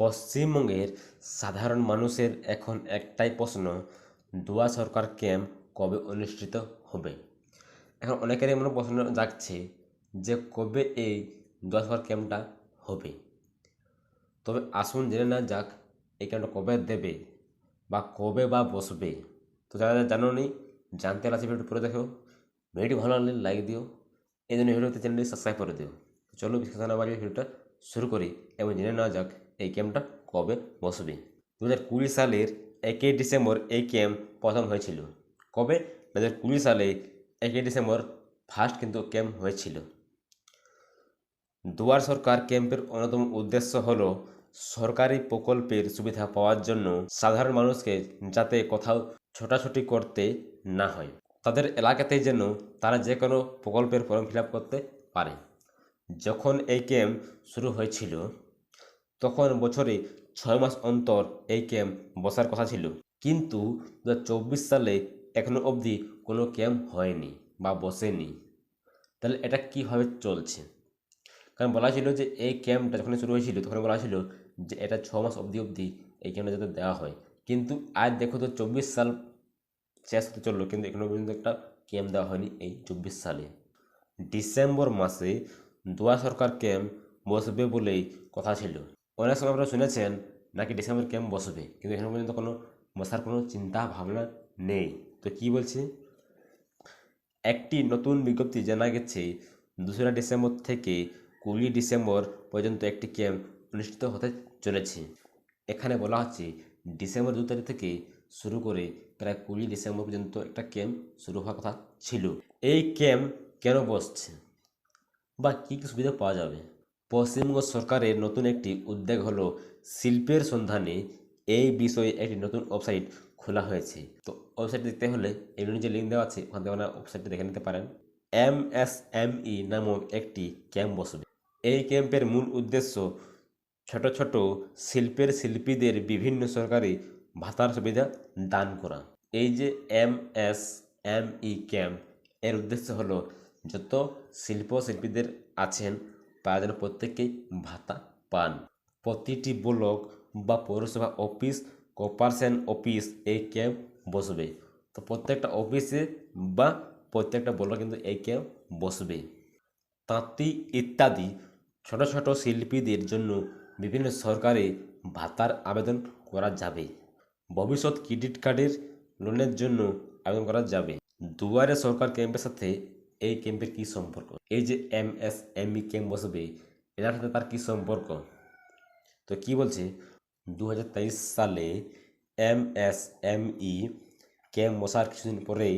পশ্চিমবঙ্গের সাধারণ মানুষের এখন একটাই প্রশ্ন, দুয়া সরকার ক্যাম্প কবে অনুষ্ঠিত হবে? এখন অনেকেরই এমন প্রশ্ন জাগছে যে কবে এই দুয়া সরকার ক্যাম্পটা হবে? তবে আসুন জেনে না যাক, এই ক্যাম্পটা কবে দেবে বা কবে বা বসবে? তো যারা জানো নি, জানতে লাগছে ভিডিওটি পুরো দেখো, ভিডিওটি ভালো লাগলে লাইক দিও, এই জন্য ভিডিওতে চ্যানেলটি সাবস্ক্রাইব করে দিও। চলো না বাড়িয়ে ভিডিওটা শুরু করি এবং জেনে নেওয়া যাক এই ক্যাম্পটা কবে বসবে? দু হাজার কুড়ি সালের একই ডিসেম্বর এই ক্যাম্প প্রথম হয়েছিল। কবে? দু হাজার কুড়ি সালে একই ডিসেম্বর ফার্স্ট কিন্তু ক্যাম্প হয়েছিল। দুয়ার সরকার ক্যাম্পের অন্যতম উদ্দেশ্য হল সরকারি প্রকল্পের সুবিধা পাওয়ার জন্য সাধারণ মানুষকে যাতে কোথাও ছোটাছুটি করতে না হয়। তাদের এলাকাতেই যেন তারা যে কোনো প্রকল্পের ফর্ম ফিল করতে পারে। যখন এই ক্যাম্প শুরু হয়েছিল তখন বছরে ছয় মাস অন্তর এই ক্যাম্প বসার কথা ছিল। কিন্তু দু সালে এখনও অবধি কোনো ক্যাম্প হয়নি বা বসেনি। তাহলে এটা কীভাবে চলছে? কারণ বলা ছিল যে এই ক্যাম্পটা যখন শুরু হয়েছিল, তখন বলা ছিল যে এটা ছ মাস অবধি অবধি এই ক্যাম্পটা যাতে দেওয়া হয়। কিন্তু আজ দেখো তো চব্বিশ সাল শেষ হতে চলল, কিন্তু এখনও পর্যন্ত একটা ক্যাম্প দেওয়া হয়নি এই চব্বিশ সালে। ডিসেম্বর মাসে দোয়া সরকার ক্যাম্প বসবে বলেই কথা ছিল। অনেক সময় আপনারা শুনেছেন, নাকি ডিসেম্বর ক্যাম্প বসবে? কিন্তু এখনও পর্যন্ত কোনো বসার কোনো চিন্তা ভাবনা নেই। তো কি বলছে? একটি নতুন বিজ্ঞপ্তি জানা গেছে, দোসরা ডিসেম্বর থেকে কুড়ি ডিসেম্বর পর্যন্ত একটি ক্যাম্প অনুষ্ঠিত হতে চলেছে। এখানে বলা হচ্ছে ডিসেম্বর দু তারিখ থেকে শুরু করে প্রায় কুড়ি ডিসেম্বর পর্যন্ত একটা ক্যাম্প শুরু হওয়ার কথা ছিল। এই ক্যাম্প কেন বসছে? বা কী কী সুবিধা পাওয়া যাবে? পশ্চিমবঙ্গ সরকারের নতুন একটি উদ্যোগ হলো শিল্পের সন্ধানে এই বিষয়ে একটি নতুন ওয়েবসাইট খোলা হয়েছে। তো ওয়েবসাইট দেখতে হলে এই নিচে লিঙ্ক দেওয়া আছে, ওখান থেকে ওয়েবসাইটটি দেখে নিতে পারেন। এম এস এম ই নামক একটি ক্যাম্প বসবে। এই ক্যাম্পের মূল উদ্দেশ্য ছোট ছোট শিল্পের শিল্পীদের বিভিন্ন সরকারি ভাতার সুবিধা দান করা। এই যে M S M E camp এর উদ্দেশ্য হলো যত শিল্প শিল্পীদের আছেন তারা যেন প্রত্যেকেই ভাতা পান। প্রতিটি ব্লক বা পৌরসভা অফিস কর্পোরেশন অফিস এই ক্যাম্প বসবে। তো প্রত্যেকটা অফিসে বা প্রত্যেকটা ব্লকে কিন্তু এই ক্যাম্প বসবে। তাঁতি ইত্যাদি ছোট ছোট শিল্পীদের জন্য বিভিন্ন সরকারে ভাতার আবেদন করা যাবে। ভবিষ্যৎ ক্রেডিট কার্ডের লোনের জন্য আবেদন করা যাবে। দুয়ারে সরকার ক্যাম্পের সাথে এই ক্যাম্পের কী সম্পর্ক? এই যে M S M E camp বসবে, এটার সাথে তার কী সম্পর্ক? তো কি বলছে? দু হাজার তেইশ সালে M S M E camp বসার কিছুদিন পরেই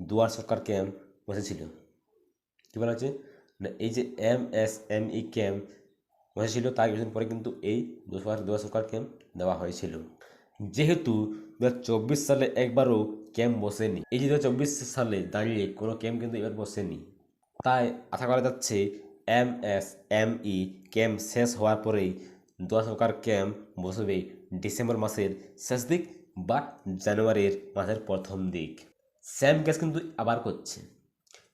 দুয়ার সরকার ক্যাম্প বসেছিল। কী বলা হচ্ছে? না, এই যে M S M E camp বসেছিল, তার কিছুদিন পরে কিন্তু এই দুয়ার দুয়ার সরকার ক্যাম্প দেওয়া হয়েছিল। যেহেতু দু সালে একবারও ক্যাম্প বসেনি। এই যে সালে দাঁড়িয়ে কোনো ক্যাম্প কিন্তু এবার বসেনি। তাই আশা করা যাচ্ছে M S M E camp শেষ হওয়ার পরেই দোয়া সরকার ক্যাম্প বসবে ডিসেম্বর মাসের শেষ দিক বা জানুয়ারির মাসের প্রথম দিক। স্যাম কেস কিন্তু আবার করছে।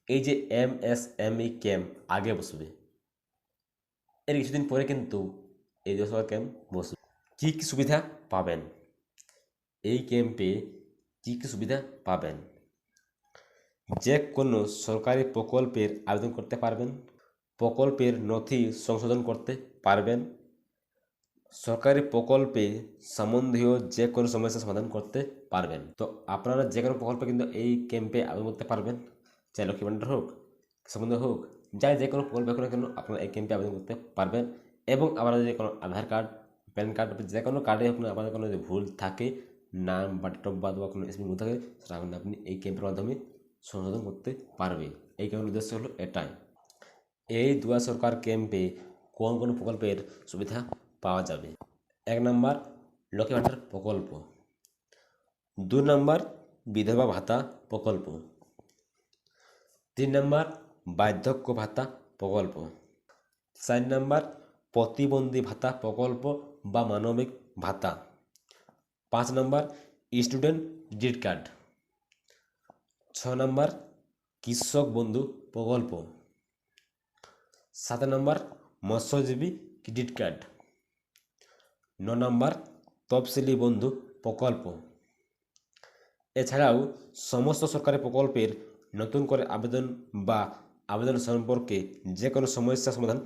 এই যে M S M E camp আগে বসবে। এর কিছুদিন পরে কিন্তু এই দোয়া সরকার ক্যাম্প বসবে। কী কী সুবিধা পাবেন? এই ক্যাম্পে কী কী সুবিধা পাবেন? যে কোনো সরকারি প্রকল্পের আবেদন করতে পারবেন, প্রকল্পের নথি সংশোধন করতে পারবেন, সরকারি প্রকল্পে সম্বন্ধীয় যে কোনো সমস্যার সমাধান করতে পারবেন। তো আপনারা যে কোনো প্রকল্পে কিন্তু এই ক্যাম্পে আবেদন করতে পারবেন, চাই লক্ষ্মী ভাণ্ডার হোক সম্বন্ধ হোক, যাই যে কোনো প্রকল্পে কোনো কেন আপনারা এই ক্যাম্পে আবেদন করতে পারবেন। এবং আপনারা যে কোনো আধার কার্ড, প্যান কার্ড, যে কোনো কার্ডে আপনার আপনাদের কোনো যদি ভুল থাকে নাম বা ডেট অফ বার্থ বা কোনো এসবি থাকে, সেটা আপনি আপনি এই ক্যাম্পের মাধ্যমে সংশোধন করতে পারবে। এই ক্যাম্পের উদ্দেশ্য হলো এটাই। এই দুয়া সরকার ক্যাম্পে কোন কোন প্রকল্পের সুবিধা পাওয়া যাবে? এক নম্বর, লক্ষ্মী ভাণ্ডার প্রকল্প। দু নম্বর, বিধবা ভাতা প্রকল্প। তিন নম্বর, বার্ধক্য ভাতা প্রকল্প। চার নম্বর, প্রতিবন্ধী ভাতা প্রকল্প বা মানবিক ভাতা। পাঁচ নম্বর স্টুডেন্ট ক্রেডিট কার্ড। ছ নম্বর কৃষক বন্ধু প্রকল্প। সাত নম্বর মৎস্যজীবী ক্রেডিট কার্ড। ন নম্বর তফসিলি বন্ধু প্রকল্প। এছাড়াও সমস্ত সরকারি প্রকল্পের নতুন করে আবেদন বা আবেদন সম্পর্কে যে কোনো সমস্যা সমাধান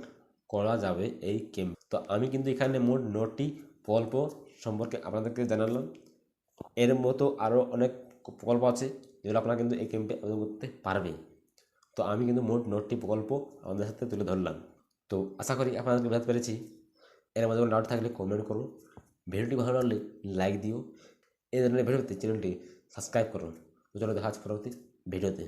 করা যাবে এই ক্যাম্প তো আমি কিন্তু এখানে মোট নটি প্রকল্প সম্পর্কে আপনাদেরকে জানালাম। এর মতো আরও অনেক প্রকল্প আছে, যেগুলো আপনারা কিন্তু এই ক্যাম্পে আবেদন করতে পারবে। তো আমি কিন্তু মোট নটি প্রকল্প আমাদের সাথে তুলে ধরলাম। তো আশা করি আপনাদেরকে বোঝাতে পেরেছি। এর মধ্যে কোনো ডাউট থাকলে কমেন্ট করো ভিডিওটি ভালো লাগলে লাইক দিও। এই ধরনের ভিডিওতে চ্যানেলটি সাবস্ক্রাইব করুন। তো চলো দেখা হচ্ছে পরবর্তী ভিডিওতে।